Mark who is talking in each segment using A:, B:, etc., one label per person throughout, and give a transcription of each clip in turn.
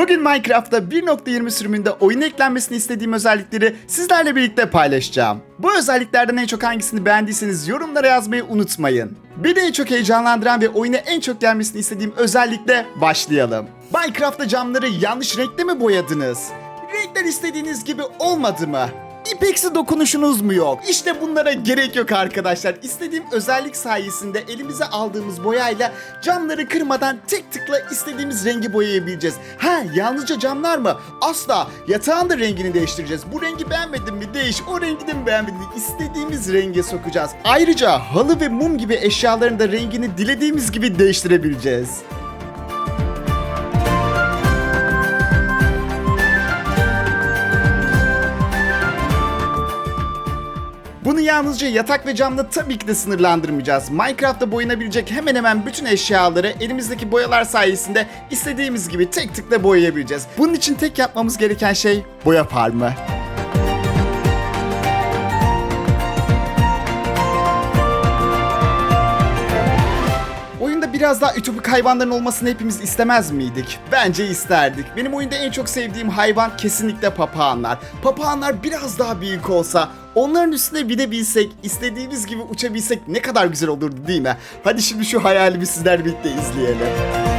A: Bugün Minecraft'ta 1.20 sürümünde oyun eklenmesini istediğim özellikleri sizlerle birlikte paylaşacağım. Bu özelliklerden en çok hangisini beğendiyseniz yorumlara yazmayı unutmayın. Beni en çok heyecanlandıran ve oyuna en çok gelmesini istediğim özellikle başlayalım. Minecraft'ta camları yanlış renkte mi boyadınız? Renkler istediğiniz gibi olmadı mı? İpeksi dokunuşunuz mu yok? İşte bunlara gerek yok arkadaşlar. İstediğim özellik sayesinde elimize aldığımız boyayla camları kırmadan tek tıkla istediğimiz rengi boyayabileceğiz. Ha yalnızca camlar mı? Asla. Yatağın da rengini değiştireceğiz. Bu rengi beğenmedin mi? Değiş. O rengi de mi beğenmedin? İstediğimiz renge sokacağız. Ayrıca halı ve mum gibi eşyaların da rengini dilediğimiz gibi değiştirebileceğiz. Bunu yalnızca yatak ve camla tabii ki de sınırlandırmayacağız. Minecraft'ta boyanabilecek hemen hemen bütün eşyaları elimizdeki boyalar sayesinde istediğimiz gibi tek tıkla boyayabileceğiz. Bunun için tek yapmamız gereken şey boya farmı. Biraz daha ütopik hayvanların olmasını hepimiz istemez miydik? Bence isterdik. Benim oyunda en çok sevdiğim hayvan kesinlikle papağanlar. Papağanlar biraz daha büyük olsa, onların üstüne binebilsek, istediğimiz gibi uçabilsek ne kadar güzel olurdu değil mi? Hadi şimdi şu hayalimi sizlerle birlikte izleyelim.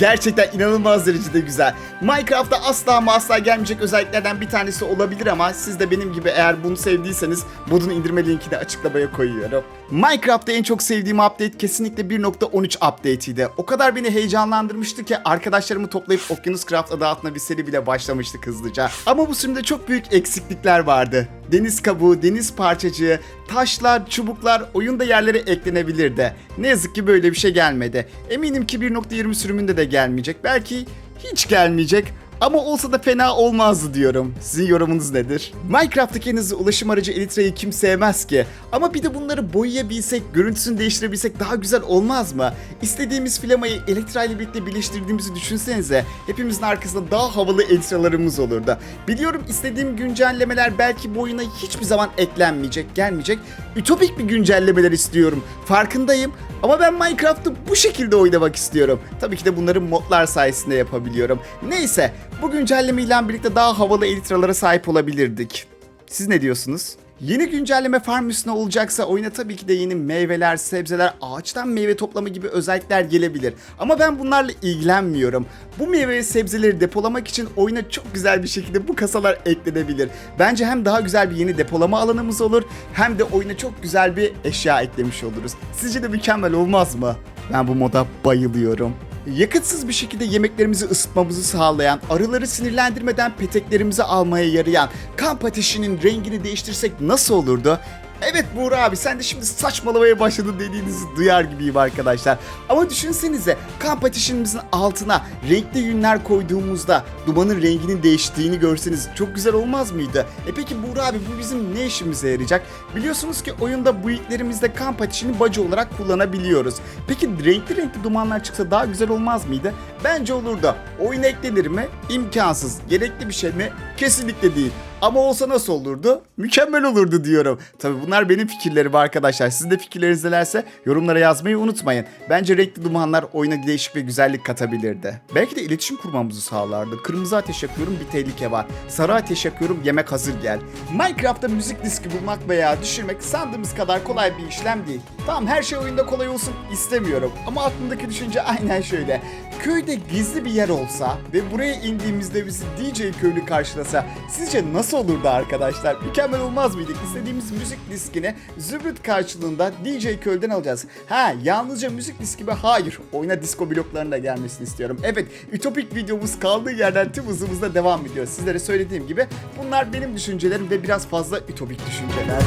A: Gerçekten inanılmaz derecede güzel. Minecraft'ta asla ama asla gelmeyecek özelliklerden bir tanesi olabilir ama siz de benim gibi eğer bunu sevdiyseniz modun indirme linkini açıklamaya koyuyorum. Minecraft'ta en çok sevdiğim update kesinlikle 1.13 update'iydi. O kadar beni heyecanlandırmıştı ki arkadaşlarımı toplayıp Okyanus Craft adı altında bir seri bile başlamıştık hızlıca. Ama bu sürümde çok büyük eksiklikler vardı. Deniz kabuğu, deniz parçacığı, taşlar, çubuklar oyunda yerlere eklenebilirdi. Ne yazık ki böyle bir şey gelmedi. Eminim ki 1.20 sürümünde de gelmeyecek. Belki hiç gelmeyecek. Ama olsa da fena olmazdı diyorum. Sizin yorumunuz nedir? Minecraft'taki en hızlı ulaşım aracı Elytra'yı kim sevmez ki? Ama bir de bunları boyayabilsek, görüntüsünü değiştirebilsek daha güzel olmaz mı? İstediğimiz flamayı Elytra ile birlikte birleştirdiğimizi düşünsenize. Hepimizin arkasında daha havalı Elytra'larımız olurdu. Biliyorum istediğim güncellemeler belki bu oyuna hiçbir zaman eklenmeyecek, gelmeyecek. Ütopik bir güncellemeler istiyorum. Farkındayım. Ama ben Minecraft'ı bu şekilde oynamak istiyorum. Tabii ki de bunları modlar sayesinde yapabiliyorum. Neyse, bu güncelleme ile birlikte daha havalı elitralara sahip olabilirdik. Siz ne diyorsunuz? Yeni güncelleme farm üstüne olacaksa oyuna tabii ki de yeni meyveler, sebzeler, ağaçtan meyve toplama gibi özellikler gelebilir. Ama ben bunlarla ilgilenmiyorum. Bu meyve ve sebzeleri depolamak için oyuna çok güzel bir şekilde bu kasalar eklenebilir. Bence hem daha güzel bir yeni depolama alanımız olur hem de oyuna çok güzel bir eşya eklemiş oluruz. Sizce de mükemmel olmaz mı? Ben bu moda bayılıyorum. Yakıtsız bir şekilde yemeklerimizi ısıtmamızı sağlayan, arıları sinirlendirmeden peteklerimizi almaya yarayan kamp ateşinin rengini değiştirsek nasıl olurdu? Evet Buğra abi sen de şimdi saçmalamaya başladın dediğinizi duyar gibiyim arkadaşlar. Ama düşünsenize kamp ateşimizin altına renkli yünler koyduğumuzda dumanın renginin değiştiğini görseniz çok güzel olmaz mıydı? E peki Buğra abi bu bizim ne işimize yarayacak? Biliyorsunuz ki oyunda bu ilklerimizde kamp ateşini bacı olarak kullanabiliyoruz. Peki renkli renkli dumanlar çıksa daha güzel olmaz mıydı? Bence olurdu. Oyuna eklenir mi? İmkansız. Gerekli bir şey mi? Kesinlikle değil. Ama olsa nasıl olurdu? Mükemmel olurdu diyorum. Tabi bunlar benim fikirlerim arkadaşlar. Sizin de fikirleriniz nelerse yorumlara yazmayı unutmayın. Bence renkli dumanlar oyuna değişik ve güzellik katabilirdi. Belki de iletişim kurmamızı sağlardı. Kırmızı ateş yakıyorum bir tehlike var. Sarı ateş yakıyorum yemek hazır gel. Minecraft'ta müzik diski bulmak veya düşürmek sandığımız kadar kolay bir işlem değil. Tamam her şey oyunda kolay olsun istemiyorum. Ama aklımdaki düşünce aynen şöyle. Köyde gizli bir yer olsa ve buraya indiğimizde bizi DJ köylü karşılasa sizce nasıl olurdu arkadaşlar? Mükemmel olmaz mıydı? İstediğimiz müzik diskini zümrüt karşılığında DJ köylden alacağız. Ha yalnızca müzik diski mi? Hayır. Oyuna disco bloklarının da gelmesini istiyorum. Evet ütopik videomuz kaldığı yerden tüm hızımızla devam ediyor. Sizlere söylediğim gibi bunlar benim düşüncelerim ve biraz fazla ütopik düşünceler.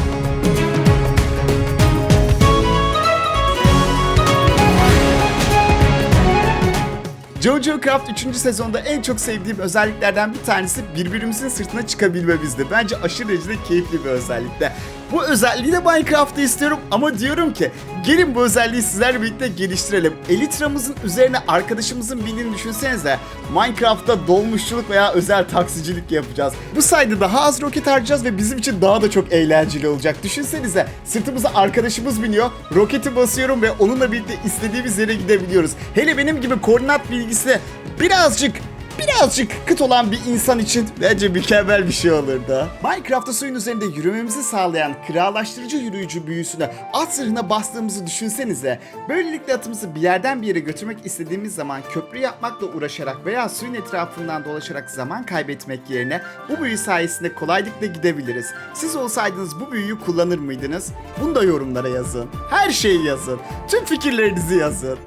A: Jojo Craft 3. sezonda en çok sevdiğim özelliklerden bir tanesi birbirimizin sırtına çıkabilmemizdi. Bence aşırı derecede keyifli bir özellikti. Bu özelliği de Minecraft'ta istiyorum ama diyorum ki gelin bu özelliği sizlerle birlikte geliştirelim. Elytra'mızın üzerine arkadaşımızın bindiğini düşünsenize. Minecraft'ta dolmuşçuluk veya özel taksicilik yapacağız. Bu sayede daha az roket harcayacağız ve bizim için daha da çok eğlenceli olacak. Düşünsenize sırtımıza arkadaşımız biniyor, roketi basıyorum ve onunla birlikte istediğimiz yere gidebiliyoruz. Hele benim gibi koordinat bilgisi birazcık birazcık kıt olan bir insan için bence mükemmel bir şey olurdu. Minecraft'ta suyun üzerinde yürümemizi sağlayan krallaştırıcı yürüyücü büyüsüne at zırhına bastığımızı düşünsenize. Böylelikle atımızı bir yerden bir yere götürmek istediğimiz zaman köprü yapmakla uğraşarak veya suyun etrafından dolaşarak zaman kaybetmek yerine bu büyü sayesinde kolaylıkla gidebiliriz. Siz olsaydınız bu büyüyü kullanır mıydınız? Bunu da yorumlara yazın. Her şeyi yazın. Tüm fikirlerinizi yazın.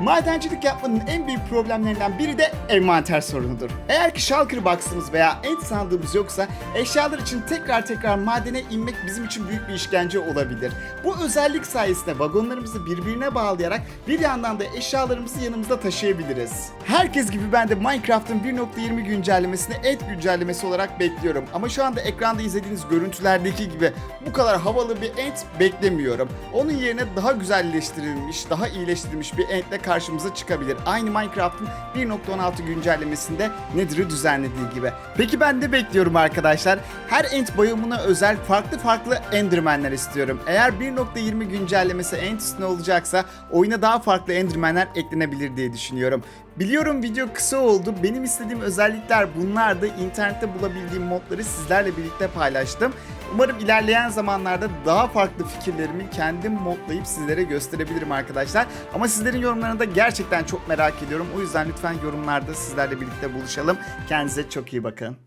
A: Madencilik yapmanın en büyük problemlerinden biri de envanter sorunudur. Eğer ki shulker box'ımız veya end sandığımız yoksa eşyalar için tekrar tekrar madene inmek bizim için büyük bir işkence olabilir. Bu özellik sayesinde vagonlarımızı birbirine bağlayarak bir yandan da eşyalarımızı yanımızda taşıyabiliriz. Herkes gibi ben de Minecraft'ın 1.20 güncellemesini end güncellemesi olarak bekliyorum. Ama şu anda ekranda izlediğiniz görüntülerdeki gibi bu kadar havalı bir end beklemiyorum. Onun yerine daha güzelleştirilmiş, daha iyileştirilmiş bir endle karşımıza çıkabilir. Aynı Minecraft'ın 1.16 güncellemesinde Nether'ı düzenlediği gibi. Peki ben de bekliyorum arkadaşlar. Her end bayımına özel farklı farklı Enderman'ler istiyorum. Eğer 1.20 güncellemesi end üstüne olacaksa oyuna daha farklı Enderman'ler eklenebilir diye düşünüyorum. Biliyorum video kısa oldu. Benim istediğim özellikler bunlardı. İnternette bulabildiğim modları sizlerle birlikte paylaştım. Umarım ilerleyen zamanlarda daha farklı fikirlerimi kendim modlayıp sizlere gösterebilirim arkadaşlar. Ama sizlerin yorumlarını da gerçekten çok merak ediyorum. O yüzden lütfen yorumlarda sizlerle birlikte buluşalım. Kendinize çok iyi bakın.